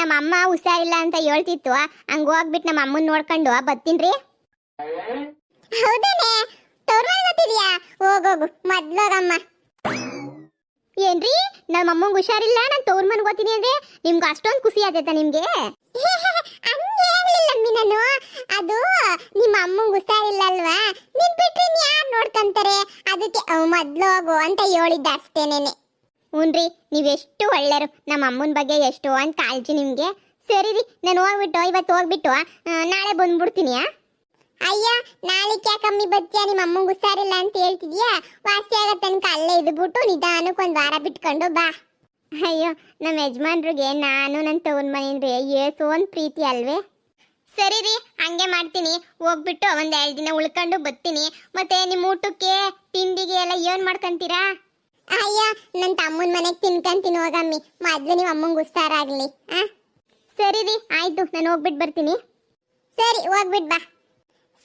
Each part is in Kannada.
ನಮ್ಮ ಅಮ್ಮ ಹುಷಾರಿಲ್ಲ ಅಂತ ಹೇಳ್ತಿತ್ತು. ಹಂಗ ಹೋಗ್ಬಿಟ್ಟು ನಮ್ಮ ಅಮ್ಮನ್ ನೋಡ್ಕೊಂಡು ಬರ್ತೀನ್ರಿ ಹೌದೇನೆ? ತೋರ್ ಮನೆ ಗೊತ್ತಿದ್ಯಾ ಹೋಗೋಗು ಮೊದ್ಲೋಗಮ್ಮ ಏನ್ರಿ ನಮ್ಮ ಅಮ್ಮಂಗ್ ಹುಷಾರಿಲ್ಲ, ನಾನು ತೋರ್ ಮನೆಗೆ ಹೋಗ್ತೀನಿ ಅಂದ್ರೆ ನಿಮ್ಗೆ ಅಷ್ಟೊಂದು ಖುಷಿ ಆಗೈತಾ ನಿಮ್ಗೆ? ನಾನು. ಅದು ನಿಮ್ಮ ಅಮ್ಮಂಗ್ ಹುಷಾರಿಲ್ಲ ಅಲ್ವಾ? ನಿನ್ ಬಿಟ್ರೆ ಯಾರು ನೋಡ್ಕೊಂತಾರೆ? ಅದಕ್ಕೆ ಮೊದ್ಲು ಹೋಗು ಅಂತ ಹೇಳಿದ್ದ ಅಷ್ಟೇನೇನೆ. ಹ್ಞೂನ್ರಿ ನೀವೆಷ್ಟು ಒಳ್ಳೆಯರು ನಮ್ಮ ಅಮ್ಮನ ಬಗ್ಗೆ ಎಷ್ಟು ಅಂತ ಕಾಳಜಿ ನಿಮಗೆ. ಸರಿ ರೀ, ನಾನು ಹೋಗ್ಬಿಟ್ಟು ಇವತ್ತು ಹೋಗ್ಬಿಟ್ಟು ನಾಳೆ ಬಂದ್ಬಿಡ್ತೀನಿ? ಅಯ್ಯ ನಾಳೆ ಕಮ್ಮಿ ಬತ್ತೀಯ? ನಿಮ್ಮ ಅಮ್ಮಂಗೆ ಹುಷಾರಿಲ್ಲ ಅಂತ ಹೇಳ್ತಿದ್ಯಾ? ವಾಸಿ ಆಗೋ ತನಕ ಅಲ್ಲೇ ಇದ್ಬಿಟ್ಟು ನಿಧಾನಕ್ಕೆ ಒಂದು ವಾರ ಬಿಟ್ಕೊಂಡು ಬಾ. ಅಯ್ಯೋ ನಮ್ಮ ಯಜಮಾನ್ರಿಗೆ ನಾನು ನನ್ನ ತವನ್ ಮನೆಯಿಂದ ಏಸು ಒಂದು ಪ್ರೀತಿ ಅಲ್ವೇ? ಸರಿ ರೀ, ಹಂಗೆ ಮಾಡ್ತೀನಿ. ಹೋಗ್ಬಿಟ್ಟು ಒಂದು ಎರಡು ದಿನ ಉಳ್ಕೊಂಡು ಬರ್ತೀನಿ ಮತ್ತೆ ನಿಮ್ಮ ಊಟಕ್ಕೆ, ತಿಂಡಿಗೆ ಎಲ್ಲ ಏನು ಮಾಡ್ಕೊಂತೀರಾ? ಅಯ್ಯ ನನ್ನ ತಮ್ಮನ ಮನೆಗೆ ತಿನ್ಕೊಂತೀನಿ ಹೋಗಮ್ಮಿ ಮೊದ್ಲು ನೀವು ಅಮ್ಮಂಗೆ ಹುಷಾರಾಗ್ಲಿ ಆ? ಸರಿ ರೀ ಆಯ್ತು ನಾನು ಹೋಗ್ಬಿಟ್ಟು ಬರ್ತೀನಿ. ಸರಿ ಹೋಗ್ಬಿಟ್ ಬಾ.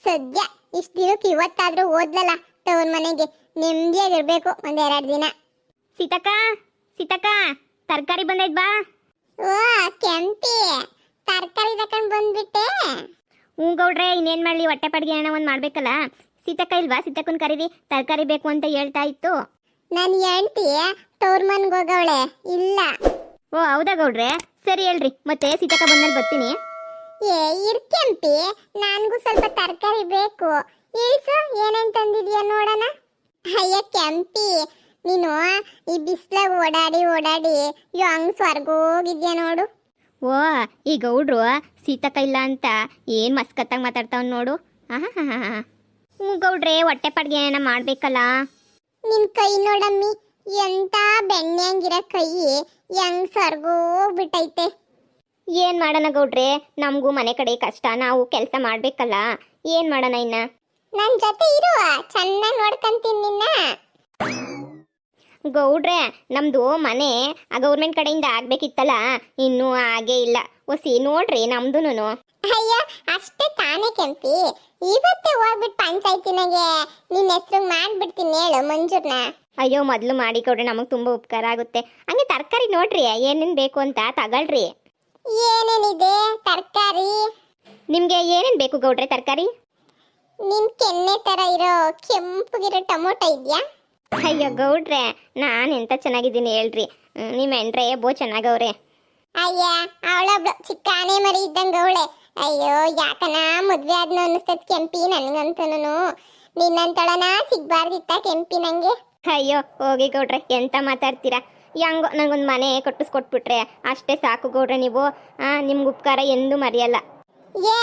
ಸದ್ಯ ಇಷ್ಟು ದಿನಕ್ಕೆ ಇವತ್ತಾದ್ರೂ ಓದ್ಲಲ್ಲ ತವನ್ ಮನೆಗೆ. ನೆಮ್ಮದಿಯಾಗಿರ್ಬೇಕು ಒಂದೆರಡು ದಿನ. ಸೀತಕ್ಕ ಸೀತಕ್ಕ ತರಕಾರಿ ಬಂದೈತ್ ಬಾ. ಓ ಕೆಂಪಿ. ತರಕಾರಿ ತಕೊಂಡ್ ಬಂದ್ಬಿಟ್ಟೆ. ಹ್ಞೂ ಗೌಡ್ರೆ ಇನ್ನೇನ್ ಮಾಡ್ಲಿ? ಹೊಟ್ಟೆ ಪಡ್ಗೆ ಏನೋ ಒಂದು ಮಾಡ್ಬೇಕಲ್ಲ. ಸೀತಕ್ಕ ಇಲ್ವಾ? ಸೀತಕ್ಕನ್ ಕರೀರಿ. ತರಕಾರಿ ಬೇಕು ಅಂತ ಹೇಳ್ತಾ ಇತ್ತು. ನನ್ನ ಹೆಂಡತಿ ತವ್ರ ಮನ್ಗೆ ಹೋಗವಳೆ ಇಲ್ಲ. ಓ ಹೌದಾ ಗೌಡ್ರೆ? ಸರಿ ಹೇಳ್ರಿ ಮತ್ತೆ ಸೀತಕ್ಕ ಬಂದಲ್ಲಿ ಬರ್ತೀನಿ. ಏ ಇರ್ಕೆಂಪಿ ನನಗೂ ಸ್ವಲ್ಪ ತರಕಾರಿ ಬೇಕು. ಇಳಿಸು ಏನೇನ್ ತಂದಿದ್ಯಾ ನೋಡೋಣ. ಅಯ್ಯ ಕೆಂಪಿ ನೀನು ಈ ಬಿಸ್ಲಾಗ ಓಡಾಡಿ ಓಡಾಡಿ ಹಂಗ್ ಸ್ವರ್ಗ ಹೋಗಿದ್ಯಾ ನೋಡು. ಓ ಈ ಗೌಡ್ರು ಸೀತಕ್ಕ ಇಲ್ಲ ಅಂತ ಏನ್ ಮಸ್ಕತ್ತಾಗ ಮಾತಾಡ್ತಾವ್ ನೋಡು. ಹ್ಞೂ ಗೌಡ್ರೆ ಹೊಟ್ಟೆ ಪಡ್ಗೆ ಏನ ಮಾಡ್ಬೇಕಲ್ಲ? ನಿನ್ ಕೈ ನೋಡಮ್ಮಿ ಎಂತ ಬೆಣ್ಣೆಂಗಿರ ಕೈ ಹೆಂಗ್ ಸರ್ಗೋಗ್ಬಿಟ್ಟೈತೆ ಏನ್ ಮಾಡೋಣ ಗೌಡ್ರೆ ನಮಗೂ ಮನೆ ಕಡೆ ಕಷ್ಟ ನಾವು ಕೆಲಸ ಮಾಡ್ಬೇಕಲ್ಲ ಏನ್ ಮಾಡೋಣ ಇನ್ನ? ನನ್ ಜೊತೆ ಇರುವ ಚೆನ್ನಾಗಿ ನೋಡ್ಕಂತೀನಿ ನಿನ್ನ. ಗೌಡ್ರೆ ನಮ್ದು ಮನೆ ಆ ಗೌರ್ಮೆಂಟ್ ಕಡೆಯಿಂದ ಆಗ್ಬೇಕಿತ್ತಲ್ಲ ಇನ್ನೂ ಆಗೇ ಇಲ್ಲ. ಒಸಿ ನೋಡ್ರಿ ನಮ್ದುನು ಅಯ್ಯ ಅಷ್ಟೇ ತಾನೇ ಕೆಂಪಿ. ಇವತ್ತೇ ಹೋಗ್ಬಿಟ್ಟು ಪಂಚಾಯ್ತಿನಾಗೆ. ನಿನ್ನ ಹೆಸರು ಮಾಡ್ಬಿಡ್ತೀನಿ ಹೇಳು ಮಂಜೂರ್ನ. ಅಯ್ಯೋ ಮೊದಲು ಮಾಡಿ ಕೊಡ್ರಿ ನಮಗೆ ತುಂಬಾ ಉಪಕಾರ ಆಗುತ್ತೆ. ಹಂಗೆ ತರಕಾರಿ ನೋಡ್ರಿ. ಏನೇನು ಬೇಕು ಅಂತ ತಗೊಳ್ರಿ. ಏನೇನಿದೆ? ತರಕಾರಿ. ನಿಮಗೆ ಏನೇನು ಬೇಕು ಗೌಡ್ರೆ ತರಕಾರಿ? ನಿನ್ ಕೆನ್ನೆ ತರ ಇರೋ ಕೆಂಪಗಿರೋ ಟೊಮೊಟೊ ಇದೆಯಾ? ಅಯ್ಯೋ ಗೌಡ್ರೆ ನಾನು ಎಂತ ಚೆನ್ನಾಗಿದ್ದೀನಿ ಹೇಳ್ರಿ. ನಿಮ್ಮ ಹೆಂಡ್ರೆ ಬೋ ಚೆನ್ನಾಗವ್ರೆ. ಅಯ್ಯ ಅವಳೊಬ್ಳು ಚಿಕ್ಕ ಆನೆ ಮರಿ ಇದ್ದಂಗೆ ಅವಳೆ. ಅಯ್ಯೋ ಯಾಕನ ಮದ್ವೆ ಆದ್ನ ಅನ್ನಿಸ್ತದ ಕೆಂಪಿ ನನ್ಗಂತನು ನಿನ್ನಂತಳನ ಸಿಗ್ಬಾರ್ದಿತ್ತ ಕೆಂಪಿ ನಂಗೆ? ಅಯ್ಯೋ ಹೋಗಿ ಗೌಡ್ರೆ ಎಂತ ಮಾತಾಡ್ತೀರಾ? ಹೆಂಗೋ ನಂಗೊಂದು ಮನೆ ಕಟ್ಟಿಸ್ಕೊಟ್ಬಿಟ್ರೆ ಅಷ್ಟೇ ಸಾಕು ಗೌಡ್ರೆ ನೀವು. ಆ, ನಿಮ್ಗ್ ಉಪಕಾರ ಎಂದೂ ಮರೆಯಲ್ಲ. ಏ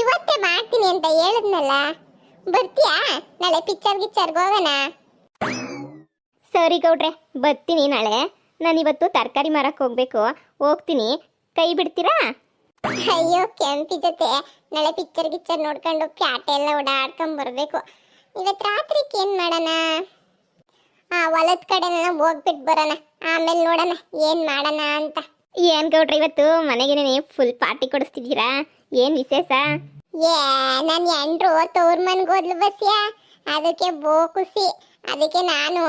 ಇವತ್ತೇ ಮಾಡ್ತೀನಿ ಅಂತ ಹೇಳಿದ್ನಲ್ಲ. ಬರ್ತೀಯಾ? ನಾಳೆ ಪಿಕ್ಚರ್ ಗಿಚ್ಚರ್ಗೆ ಹೋಗೋಣ. ಸರಿ ಗೌಡ್ರೆ ಬರ್ತೀನಿ ನಾಳೆ. ನಾನಿವತ್ತು ತರಕಾರಿ ಮಾರಕ್ಕೆ ಹೋಗ್ಬೇಕು. ಹೋಗ್ತೀನಿ. ಕೈ ಬಿಡ್ತೀರಾ? ಅಯ್ಯೋ ಕೆಂಪಿ ಜೊತೆ ನಾಳೆ ಪಿಕ್ಚರ್ ಗಿಚ್ಚರ್ ನೋಡ್ಕೊಂಡು ಪ್ಯಾಟೆ ಎಲ್ಲ ಓಡಾಡ್ಕೊಂಡ್ ಬರಬೇಕು. ಇವತ್ತು ರಾತ್ರಿಗೆ ಏನ್ ಮಾಡೋಣ? ಆ ಹೊಲದ ಕಡೆ ಹೋಗ್ಬಿಟ್ಟು ಬರೋಣ. ಆಮೇಲೆ ನೋಡೋಣ ಏನ್ ಮಾಡೋಣ ಅಂತ. ಏನ್ ಗೌಡ್ರೆ ಇವತ್ತು ಮನೆಗೆ ಫುಲ್ ಪಾರ್ಟಿ ಕೊಡಿಸ್ತಿದ್ದೀರಾ? ಏನ್ ವಿಶೇಷ? ಏ ನನ್ ಎಂಡ್ರು ತೋರ್ ಮನ್ಗೆ ಬಸ್ಯಾ ಬಸ್ಯ? ಅದಕ್ಕೆ ಬೋ ಖುಷಿ. ಅದಕ್ಕೆ ನಾನು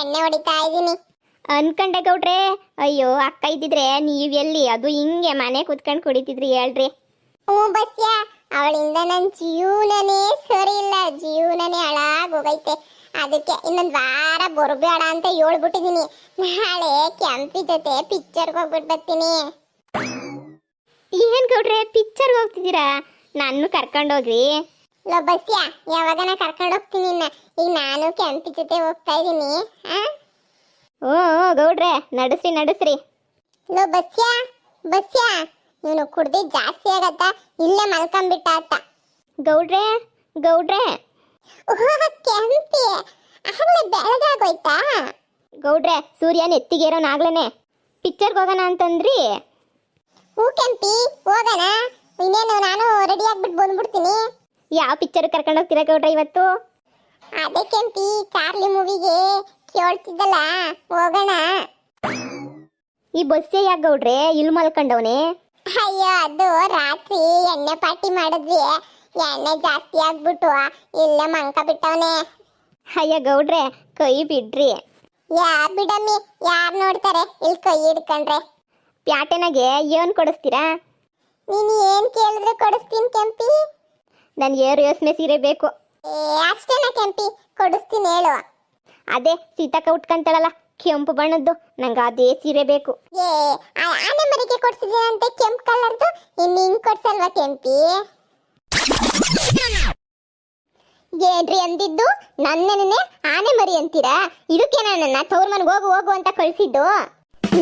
ಎಣ್ಣೆ ಹೊಡಿತಾ ಇದ್ದೀನಿ. ಅನ್ಕಂಡೆ ಗೌಡ್ರೆ. ಅಯ್ಯೋ ಅಕ್ಕ ಇದ್ದಿದ್ರೆ ನೀವೆಲ್ಲಿ ಎಲ್ಲಿ? ಅದು ಹಿಂಗೆ ಮನೆ ಕುತ್ಕೊಂಡು ಕುಡಿತಿದ್ರಿ ಹೇಳ್ರಿ. ಓ ಬಸ್ಯ ಅವಳಿಂದ ನನ್ನ ಜೀವನನೇ ಸರಿ ಇಲ್ಲ ಜೀವನನೇ ಹಾಳಾಗೋಗೈತೆ. ಅದಕ್ಕೆ ಇನ್ನೊಂದು ವಾರ ಬರಬೇಡ ಅಂತ ಹೇಳ್ಬಿಟ್ಟಿದೀನಿ. ನಾಳೆ ಕೆಂಪಿ ಜೊತೆ ಪಿಕ್ಚರ್ಗೆ ಹೋಗ್ಬಿಟ್ಟು ಬರ್ತೀನಿ. ಏನ್ ಗೌಡ್ರೆ ಪಿಕ್ಚರ್ ಹೋಗ್ತಿದ್ದೀರಾ? ನಾನು ಕರ್ಕೊಂಡೋಗ್ರಿ ಲೋ ಬಸ್ಯ ಯಾವಾಗನ ಕರ್ಕೊಂಡು ಹೋಗ್ತೀನಿ ಈಗ ನಾನು ಕೆಂಪಿ ಜೊತೆ ಹೋಗ್ತಾ ಇದ್ದೀನಿ. ಓ ಓ, ಗೌಡ್ರೆ ನಡಸ್ರಿ ನಡಸ್ರಿ. ಲೋ ಬಸ್ಯಾ ಬಸ್ಯಾ ಇವನು ಕುಡ್ದಿ ಜಾಸ್ತಿ ಆಗತ್ತ ಇಲ್ಲೇ ಮಲ್ಕೊಂಬಿಟ್ಟ ಆತ ಗೌಡ್ರೆ. ಗೌಡ್ರೆ ಕೆಂಪಿ ಆಗ್ಲೇ ಬೆಳಗಾಗೋಯ್ತಾ? ಗೌಡ್ರೆ ಸೂರ್ಯ ನೆತ್ತಿಗೇರೋನಾಗ್ಲೇನೆ ಪಿಕ್ಚರ್ಗೆ ಹೋಗೋಣ ಅಂತಂದ್ರಿ. ಹೂ ಕೆಂಪಿ ಹೋಗೋಣ. ಇನ್ನೇನು ನಾನು ರೆಡಿ ಆಗ್ಬಿಟ್ಟು ಬಂದ್ಬಿಡ್ತೀನಿ. ಯಾವ ಪಿಕ್ಚರ್ ಕರ್ಕೊಂಡು ಹೋಗ್ತೀರಾ ಗೌಡ್ರೆ ಇವತ್ತು? ಅದೇ ಕೆಂಪಿ ಚಾರ್ಲಿ ಮೂವಿಗೆ. ಕೇಳ್ತಿದ್ದಲ್ಲ ಹೋಗೋಣ. ಈ ಬಸ್ಸೇ ಯಾಕೆ ಗೌಡ್ರೆ? ಇಲ್ಲಿ ಮಲ್ಕೊಂಡವನೆ? ಅಯ್ಯೋ ಅದು ರಾತ್ರಿ ಎಣ್ಣೆ ಪಾರ್ಟಿ ಮಾಡಿದ್ವಿ. ಎಣ್ಣೆ ಜಾಸ್ತಿ ಆಗ್ಬಿಟ್ಟು ಇಲ್ಲ ಮಂಕ ಬಿಟ್ಟವನೆ. ಅಯ್ಯ ಗೌಡ್ರೆ ಕೈ ಬಿಡ್ರಿ. ಯಾ ಬಿಡಮ್ಮಿ ಯಾರು ನೋಡ್ತಾರೆ? ಇಲ್ಲಿ ಕೈ ಹಿಡ್ಕೊಂಡ್ರೆ. ಪ್ಯಾಟೆನಾಗೆ ಏನ್ ಕೊಡಿಸ್ತೀರಾ? ನೀನು ಏನ್ ಕೇಳಿದ್ರೆ ಕೊಡಿಸ್ತೀನಿ ಕೆಂಪಿ. ನನ್ಗೆ ಏರು ಯೋಸ್ಮೆ ಸೀರೆ ಬೇಕು. ಏ ಅಷ್ಟೇನಾ ಕೆಂಪಿ? ಕೊಡಿಸ್ತೀನಿ ಹೇಳು. ಅದೇ ಸೀತಕ್ಕ ಉಟ್ಕೊಂತಾಳಲ್ಲ, ಕೆಂಪು ಬಣ್ಣದ್ದು, ನಂಗೆ ಅದೇ ಸೀರೆ ಬೇಕು. ಏ ಆನೆ ಮರಿಗೆ ಕೊಡ್ಸಿದ್ದೀನಂತೆ ಕೆಂಪು ಕಲರ್ದು? ಇನ್ನು ಹಿಂಗ್ ಕೊಡ್ಸಲ್ವಾ ಕೆಂಪಿ? ಏನ್ರಿ ಅಂದಿದ್ದು? ನನ್ನೇನೆ ಆನೆ ಮರಿ ಅಂತೀರಾ? ಇದಕ್ಕೆ ನನ್ನ ತವ್ರ ಮನೆಗೆ ಹೋಗು ಹೋಗು ಅಂತ ಕಳ್ಸಿದ್ದು?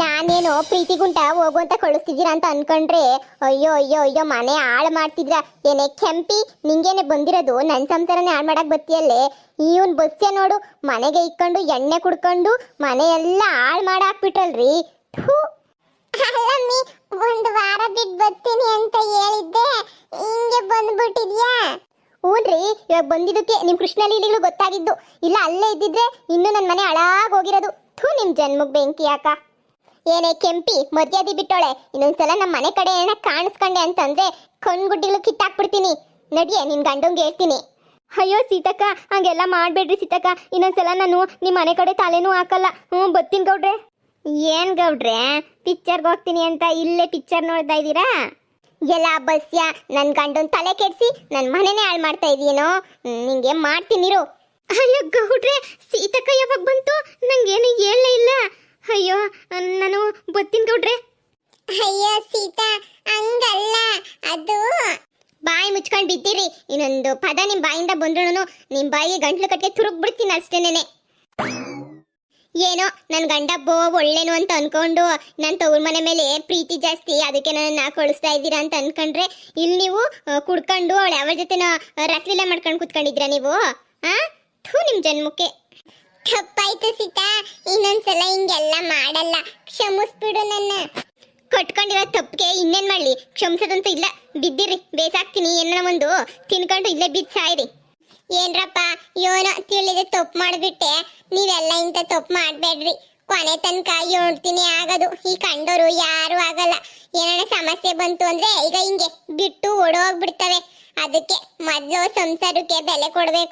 ನಾನೇನೋ ಪ್ರೀತಿಗುಂಟ ಹೋಗೋ ಅಂತ ಕಳಿಸ್ತಿದ್ದೀರಾ ಅಂತ ಅನ್ಕೊಂಡ್ರೆ, ಅಯ್ಯೋ ಅಯ್ಯೋ ಅಯ್ಯೋ, ಮನೆ ಹಾಳು ಮಾಡ್ತಿದ್ರ ಏನೇ ಕೆಂಪಿ, ನಿಂಗೇನೆ ಬಂದಿರೋದು ನನ್ನ ಸಂಸಾರನೇ ಹಾಳು ಮಾಡಕ್ ಬತ್ತಿಯಲ್ಲೇ? ಇವನ್ ಬಸ್ಸೆ ನೋಡು, ಮನೆಗೆ ಇಕ್ಕೊಂಡು, ಎಣ್ಣೆ ಕುಡ್ಕೊಂಡು ಮನೆ ಎಲ್ಲ ಹಾಳು ಮಾಡಾಕ್ಬಿಟ್ರಲ್ರಿ? ಒಂದು ವಾರ ಬಿಟ್ಟು ಬರ್ತೀನಿ ಅಂತ ಹೇಳಿದ್ದೆ. ಹಿಂಗೆ ಬಂದ್ಬಿಟ್ಟಿದ್ಯಾ? ಹ್ಞೂನ್ರಿ ಇವಾಗ ಬಂದಿದ್ದಕ್ಕೆ ನಿಮ್ಮ ಕೃಷ್ಣ ಲೀಲಿಗಳು ಗೊತ್ತಾಗಿದ್ದು. ಇಲ್ಲ, ಅಲ್ಲೇ ಇದ್ದಿದ್ರೆ ಇನ್ನು ನನ್ನ ಮನೆ ಹಾಳಾಗಿ ಹೋಗಿರೋದು. ಥೂ ನಿಮ್ಮ ಜನ್ಮಕ್ಕೆ ಬೆಂಕಿ ಯಾಕ? ಏನೇ ಕೆಂಪಿ ಮರ್ಯಾದೆ ಬಿಟ್ಟೋಳೆ ಇನ್ನೊಂದ್ಸಲ ನಮ್ಮ ಮನೆ ಕಡೆ ಏನ ಕಾಣಿಸ್ಕೊಂಡೆ ಅಂತಂದ್ರೆ ಕಣ್ಗುಡ್ಡಿಗಳು ಕಿತ್ತಾಕ್ಬಿಡ್ತೀನಿ. ನಡಿಯ ನಿನ್ ಗಂಡಂಗೆ ಹೇಳ್ತೀನಿ. ಅಯ್ಯೋ ಸೀತಕ್ಕ ಹಂಗೆಲ್ಲ ಮಾಡಬೇಡ್ರಿ ಸೀತಕ್ಕ. ಇನ್ನೊಂದ್ಸಲ ನಾನು ನಿಮ್ಮ ಮನೆ ಕಡೆ ತಲೆನೂ ಹಾಕಲ್ಲ. ಹ್ಞೂ ಬತ್ತೀನಿ ಗೌಡ್ರೆ. ಏನ್ ಗೌಡ್ರೆ? ಪಿಕ್ಚರ್ಗೆ ಹೋಗ್ತೀನಿ ಅಂತ ಇಲ್ಲೇ ಪಿಕ್ಚರ್ ನೋಡ್ತಾ ಇದ್ದೀರಾ? ಎಲ್ಲ ಬಸ್ಯ ನನ್ ಗಂಡನ್ ತಲೆ ಕೆಡಿಸಿ ನನ್ ಮನೆನೇ ಹಾಳು ಮಾಡ್ತಾ ಇದೀನೋ ನಿಂಗೆ ಮಾಡ್ತೀನಿರು ಅಯ್ಯೋ ಗೌಡ್ರೆ ಸೀತಕ್ಕ ಯಾವಾಗ ಬಂತು? ನಂಗೇನು ಹೇಳಲೇ ಇಲ್ಲ. ಅಯ್ಯೋ ನಾನು ಬತ್ತೀನಿ ಗೌಡ್ರೆ. ಅಯ್ಯೋ ಸೀತಾ ಹಂಗಲ್ಲ ಅದು. ಬಾಯಿ ಮುಚ್ಕೊಂಡು ಬಿದ್ದೀರಿ. ಇನ್ನೊಂದು ಪದ ನಿಮ್ ಬಾಯಿಂದ ಬಂದ್ರು ನಿಮ್ ಬಾಯಿಗೆ ಗಂಟ್ಲು ಕಟ್ಟಿ ತುರುಗ್ ಬಿಡ್ತೀನಿ ಅಷ್ಟೇನೆ ಏನೋ ನನ್ ಗಂಡ ಬೋ ಒಳ್ಳೇನು ಅಂತ ಅನ್ಕೊಂಡು ನನ್ ತವ್ರ ಮನೆ ಮೇಲೆ ಪ್ರೀತಿ ಜಾಸ್ತಿ ಅದಕ್ಕೆ ನನ್ನ ಕಳಿಸ್ತಾ ಇದ್ದೀರಾ ಅಂತ ಅನ್ಕೊಂಡ್ರೆ ಇಲ್ಲಿ ನೀವು ಕುಡ್ಕೊಂಡು ಅವಳ ಯಾವ ಜೊತೆನ ರಸ್ಲೀಲ ಮಾಡ್ಕೊಂಡು ಕುತ್ಕೊಂಡಿದ್ರ ನೀವು? ಹಾ ಥೂ ನಿಮ್ ಜನ್ಮಕ್ಕೆ. ತಪ್ಪಾಯ್ತು ಸೀತಾ. ಇನ್ನೊಂದ್ಸಲ ಹಿಂಗೆಲ್ಲ ಮಾಡಲ್ಲ. ಕ್ಷಮಿಸ್ಬಿಡು ನನ್ನ. ಕಟ್ಕೊಂಡಿರೋ ತಪ್ಪಿಗೆ ಇನ್ನೇನ್ ಮಾಡಲಿ? ಕ್ಷಮಿಸೋದಂತೂ ಇಲ್ಲ. ಬಿದ್ದಿರಿ. ಬೇಸಾಕ್ತೀನಿ. ಏನ ಒಂದು ತಿನ್ಕೊಂಡು ಇಲ್ಲೇ ಬಿದ್ದು ಸಾಯ್ರಿ. ಏನ್ರಪ್ಪ? ಯೋನ ತಿಳಿದೆ ತಪ್ಪು ಮಾಡ್ಬಿಟ್ಟೆ. ನೀವೆಲ್ಲ ಇಂಥ ತಪ್ಪು ಮಾಡಬೇಡ್ರಿ. ಕೊನೆ ತನಕ ಯೋಡ್ತೀನಿ ಆಗದು. ಈ ಕಂಡೋರು ಯಾರು ಆಗಲ್ಲ. ಏನಾರ ಸಮಸ್ಯೆ ಬಂತು ಅಂದ್ರೆ ಈಗ ಹಿಂಗೆ ಬಿಟ್ಟು ಓಡೋಗ್ಬಿಡ್ತವೆ. ಅದಕ್ಕೆ ಮೊದಲು ಸಂಸಾರಕ್ಕೆ ಬೆಲೆ ಕೊಡ್ಬೇಕು.